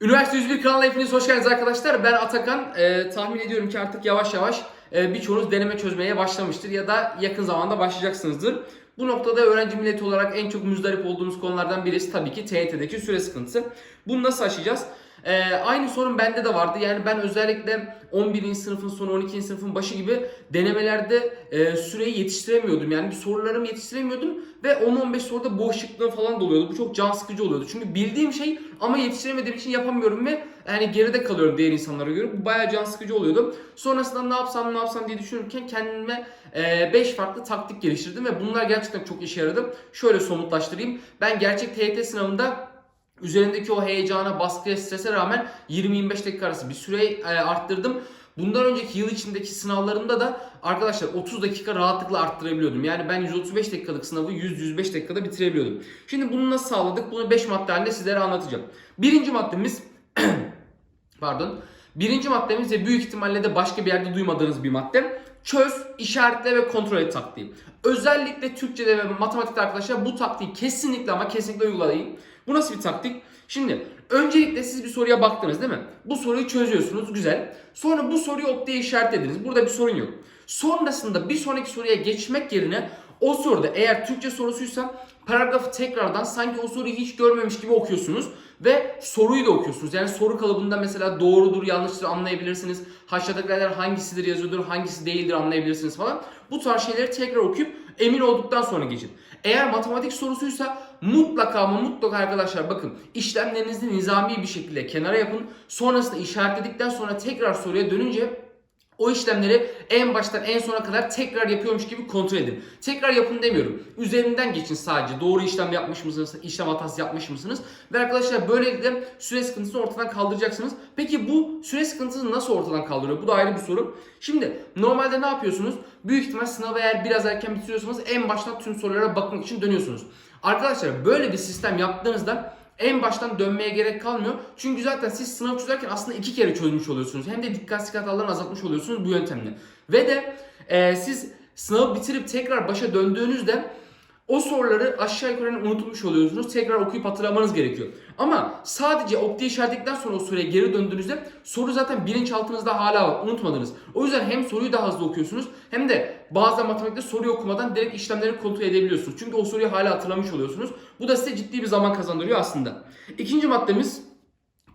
Üniversite 101 kanalına hepiniz hoş geldiniz arkadaşlar. Ben Atakan. Ee, tahmin ediyorum ki artık yavaş yavaş e, birçoğunuz deneme çözmeye başlamıştır ya da yakın zamanda başlayacaksınızdır. Bu noktada öğrenci milleti olarak en çok müzdarip olduğumuz konulardan birisi tabii ki TYT'deki süre sıkıntısı. Bunu nasıl aşacağız? Ee, aynı sorun bende de vardı. Yani ben özellikle 11. sınıfın sonu 12. sınıfın başı gibi denemelerde e, süreyi yetiştiremiyordum. Yani bir sorularımı yetiştiremiyordum ve 10-15 soruda boşlukluğum falan da oluyordu. Bu çok can sıkıcı oluyordu. Çünkü bildiğim şey ama yetiştiremediğim için yapamıyorum ve yani geride kalıyorum diğer insanlara göre. Bu bayağı can sıkıcı oluyordu. Sonrasında ne yapsam ne yapsam diye düşünürken kendime 5 farklı taktik geliştirdim ve bunlar gerçekten çok işe yaradı. Şöyle somutlaştırayım. Ben gerçek TYT sınavında Üzerindeki o heyecana, baskıya, strese rağmen 20-25 dakika arası bir süreyi e, arttırdım. Bundan önceki yıl içindeki sınavlarımda da arkadaşlar 30 dakika rahatlıkla arttırabiliyordum. Yani ben 135 dakikalık sınavı 100-105 dakikada bitirebiliyordum. Şimdi bunu nasıl sağladık? Bunu 5 madde halinde sizlere anlatacağım. Birinci maddemiz pardon. Birinci maddemiz de büyük ihtimalle de başka bir yerde duymadığınız bir madde. Çöz, işaretle ve kontrol et taktiği. Özellikle Türkçe'de ve matematikte arkadaşlar bu taktiği kesinlikle ama kesinlikle uygulayın. Bu nasıl bir taktik? Şimdi öncelikle siz bir soruya baktınız değil mi? Bu soruyu çözüyorsunuz güzel. Sonra bu soruyu ok diye işaretlediniz. Burada bir sorun yok. Sonrasında bir sonraki soruya geçmek yerine o soruda eğer Türkçe sorusuysa paragrafı tekrardan sanki o soruyu hiç görmemiş gibi okuyorsunuz ve soruyu da okuyorsunuz. Yani soru kalıbında mesela doğrudur, yanlıştır anlayabilirsiniz. Aşağıdakiler hangisidir yazıyordur, hangisi değildir anlayabilirsiniz falan. Bu tarz şeyleri tekrar okuyup emin olduktan sonra geçin. Eğer matematik sorusuysa mutlaka ama mutlaka arkadaşlar bakın işlemlerinizi nizami bir şekilde kenara yapın. Sonrasında işaretledikten sonra tekrar soruya dönünce o işlemleri en baştan en sona kadar tekrar yapıyormuş gibi kontrol edin. Tekrar yapın demiyorum. Üzerinden geçin sadece. Doğru işlem yapmış mısınız? işlem hatası yapmış mısınız? Ve arkadaşlar böylelikle süre sıkıntısını ortadan kaldıracaksınız. Peki bu süre sıkıntısını nasıl ortadan kaldırıyor? Bu da ayrı bir soru. Şimdi normalde ne yapıyorsunuz? Büyük ihtimal sınavı eğer biraz erken bitiriyorsanız en baştan tüm sorulara bakmak için dönüyorsunuz. Arkadaşlar böyle bir sistem yaptığınızda en baştan dönmeye gerek kalmıyor. Çünkü zaten siz sınav çözerken aslında iki kere çözmüş oluyorsunuz. Hem de dikkatsizlik hatalarını azaltmış oluyorsunuz bu yöntemle. Ve de e, siz sınavı bitirip tekrar başa döndüğünüzde o soruları aşağı yukarı unutmuş oluyorsunuz. Tekrar okuyup hatırlamanız gerekiyor. Ama sadece ok diye işaretledikten sonra o soruya geri döndüğünüzde soru zaten bilinçaltınızda hala var. Unutmadınız. O yüzden hem soruyu daha hızlı okuyorsunuz hem de bazen matematikte soruyu okumadan direkt işlemleri kontrol edebiliyorsunuz. Çünkü o soruyu hala hatırlamış oluyorsunuz. Bu da size ciddi bir zaman kazandırıyor aslında. İkinci maddemiz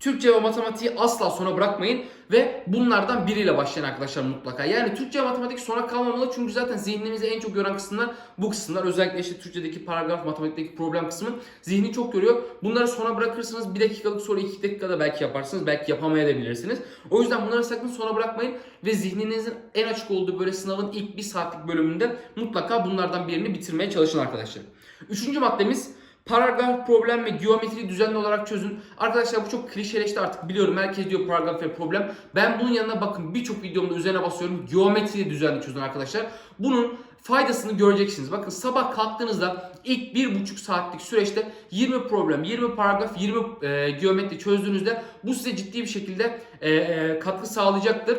Türkçe ve matematiği asla sona bırakmayın ve bunlardan biriyle başlayın arkadaşlar mutlaka. Yani Türkçe ve matematik sona kalmamalı çünkü zaten zihnimizi en çok yoran kısımlar bu kısımlar. Özellikle işte Türkçedeki paragraf, matematikteki problem kısmı zihni çok yoruyor. Bunları sona bırakırsınız. Bir dakikalık soru iki dakikada belki yaparsınız. Belki yapamayabilirsiniz. O yüzden bunları sakın sona bırakmayın ve zihninizin en açık olduğu böyle sınavın ilk bir saatlik bölümünde mutlaka bunlardan birini bitirmeye çalışın arkadaşlar. Üçüncü maddemiz Paragraf problem ve geometriyi düzenli olarak çözün. Arkadaşlar bu çok klişeleşti artık biliyorum. Herkes diyor paragraf ve problem. Ben bunun yanına bakın birçok videomda üzerine basıyorum. Geometriyi düzenli çözün arkadaşlar. Bunun faydasını göreceksiniz. Bakın sabah kalktığınızda ilk bir buçuk saatlik süreçte 20 problem, 20 paragraf, 20 e, geometri çözdüğünüzde bu size ciddi bir şekilde e, e, katkı sağlayacaktır.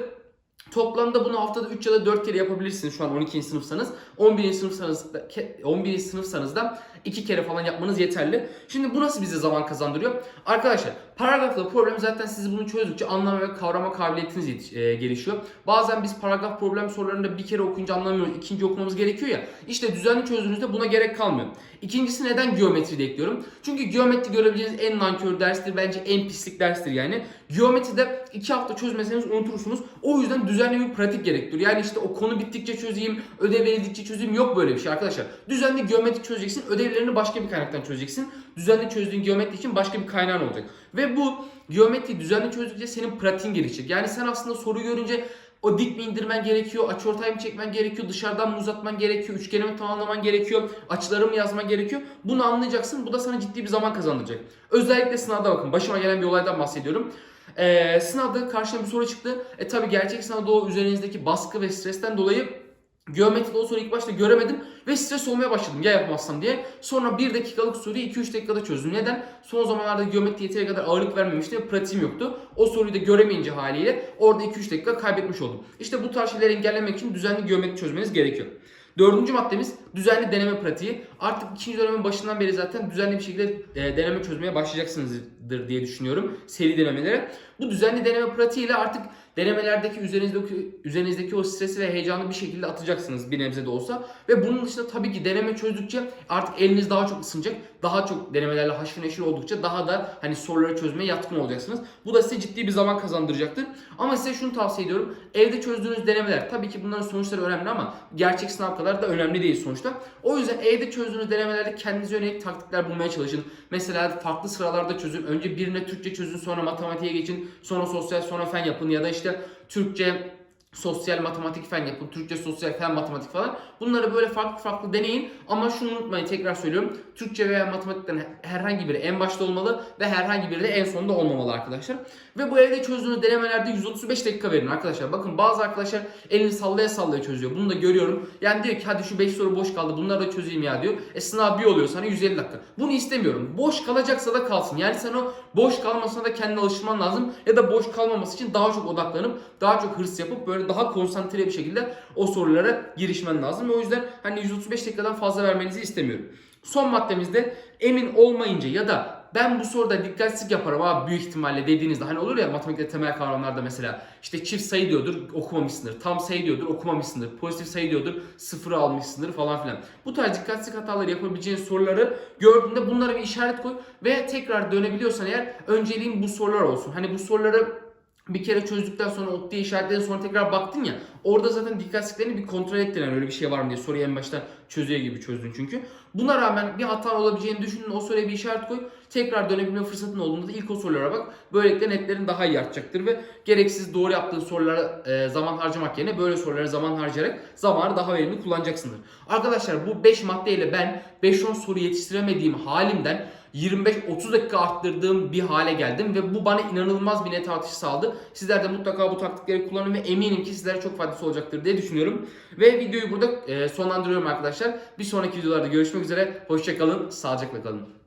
Toplamda bunu haftada 3 ya da 4 kere yapabilirsiniz şu an 12. sınıfsanız. 11. sınıfsanız da, 11. sınıfsanız da 2 kere falan yapmanız yeterli. Şimdi bu nasıl bize zaman kazandırıyor? Arkadaşlar paragrafla problem zaten siz bunu çözdükçe anlama ve kavrama kabiliyetiniz e, gelişiyor. Bazen biz paragraf problem sorularında bir kere okuyunca anlamıyoruz. ikinci okumamız gerekiyor ya. İşte düzenli çözdüğünüzde buna gerek kalmıyor. İkincisi neden geometri de ekliyorum? Çünkü geometri görebileceğiniz en nankör derstir. Bence en pislik derstir yani. Geometride 2 hafta çözmeseniz unutursunuz. O yüzden düzenli bir pratik gerektiriyor. Yani işte o konu bittikçe çözeyim, ödev verildikçe çözeyim yok böyle bir şey arkadaşlar. Düzenli geometri çözeceksin, ödevlerini başka bir kaynaktan çözeceksin. Düzenli çözdüğün geometri için başka bir kaynağın olacak. Ve bu geometri düzenli çözdükçe senin pratiğin gelişecek. Yani sen aslında soru görünce o dik mi indirmen gerekiyor, açıortay mı çekmen gerekiyor, dışarıdan mı uzatman gerekiyor, üçgeni mi tamamlaman gerekiyor, açıları mı yazman gerekiyor. Bunu anlayacaksın. Bu da sana ciddi bir zaman kazandıracak. Özellikle sınavda bakın. Başıma gelen bir olaydan bahsediyorum. Ee, sınavda karşıma bir soru çıktı. E tabi gerçek sınavda o üzerinizdeki baskı ve stresten dolayı Geometride o soruyu ilk başta göremedim ve stres olmaya başladım ya yapamazsam diye. Sonra 1 dakikalık soruyu 2-3 dakikada çözdüm. Neden? Son zamanlarda geometri yeteri kadar ağırlık vermemişti ve pratiğim yoktu. O soruyu da göremeyince haliyle orada 2-3 dakika kaybetmiş oldum. İşte bu tarz şeyleri engellemek için düzenli geometri çözmeniz gerekiyor. Dördüncü maddemiz düzenli deneme pratiği. Artık ikinci dönemin başından beri zaten düzenli bir şekilde e, deneme çözmeye başlayacaksınızdır diye düşünüyorum. Seri denemelere. Bu düzenli deneme pratiğiyle artık denemelerdeki üzerinizdeki, üzerinizdeki o stresi ve heyecanı bir şekilde atacaksınız bir nebze de olsa. Ve bunun dışında tabii ki deneme çözdükçe artık eliniz daha çok ısınacak. Daha çok denemelerle haşır neşir oldukça daha da hani soruları çözmeye yatkın olacaksınız. Bu da size ciddi bir zaman kazandıracaktır. Ama size şunu tavsiye ediyorum. Evde çözdüğünüz denemeler tabii ki bunların sonuçları önemli ama gerçek sınav kadar da önemli değil sonuçta. O yüzden evde çözdüğünüz denemelerde kendinize yönelik taktikler bulmaya çalışın. Mesela farklı sıralarda çözün. Önce birine Türkçe çözün, sonra matematiğe geçin, sonra sosyal, sonra fen yapın ya da işte Türkçe sosyal matematik fen yapın, Türkçe sosyal fen matematik falan. Bunları böyle farklı farklı deneyin ama şunu unutmayın tekrar söylüyorum. Türkçe veya matematikten herhangi biri en başta olmalı ve herhangi biri de en sonunda olmamalı arkadaşlar. Ve bu evde çözdüğünüz denemelerde 135 dakika verin arkadaşlar. Bakın bazı arkadaşlar elini sallaya sallaya çözüyor. Bunu da görüyorum. Yani diyor ki hadi şu 5 soru boş kaldı bunları da çözeyim ya diyor. E sınav bir oluyor sana 150 dakika. Bunu istemiyorum. Boş kalacaksa da kalsın. Yani sen o boş kalmasına da kendine alışman lazım. Ya da boş kalmaması için daha çok odaklanıp daha çok hırs yapıp böyle daha konsantre bir şekilde o sorulara girişmen lazım. O yüzden hani 135 dakikadan fazla vermenizi istemiyorum. Son maddemizde emin olmayınca ya da ben bu soruda dikkatsizlik yaparım abi büyük ihtimalle dediğinizde hani olur ya matematikte temel kavramlarda mesela işte çift sayı diyordur okumamışsındır. Tam sayı diyordur okumamışsındır. Pozitif sayı diyordur sıfırı almışsındır falan filan. Bu tarz dikkatsizlik hataları yapabileceğin soruları gördüğünde bunlara bir işaret koy ve tekrar dönebiliyorsan eğer önceliğin bu sorular olsun. Hani bu soruları bir kere çözdükten sonra ok diye işaretledin sonra tekrar baktın ya orada zaten dikkatsizliklerini bir kontrol ettin yani öyle bir şey var mı diye soruyu en başta çözüyor gibi çözdün çünkü. Buna rağmen bir hata olabileceğini düşündün o soruya bir işaret koy. Tekrar dönebilme fırsatın olduğunda da ilk o sorulara bak. Böylelikle netlerin daha iyi artacaktır ve gereksiz doğru yaptığın sorulara e, zaman harcamak yerine böyle sorulara zaman harcayarak zamanı daha verimli kullanacaksındır. Arkadaşlar bu 5 maddeyle ben 5-10 soru yetiştiremediğim halimden 25-30 dakika arttırdığım bir hale geldim ve bu bana inanılmaz bir net artış sağladı. Sizler de mutlaka bu taktikleri kullanın ve eminim ki sizlere çok faydası olacaktır diye düşünüyorum. Ve videoyu burada e, sonlandırıyorum arkadaşlar. Bir sonraki videolarda görüşmek üzere. Hoşçakalın, sağlıcakla kalın.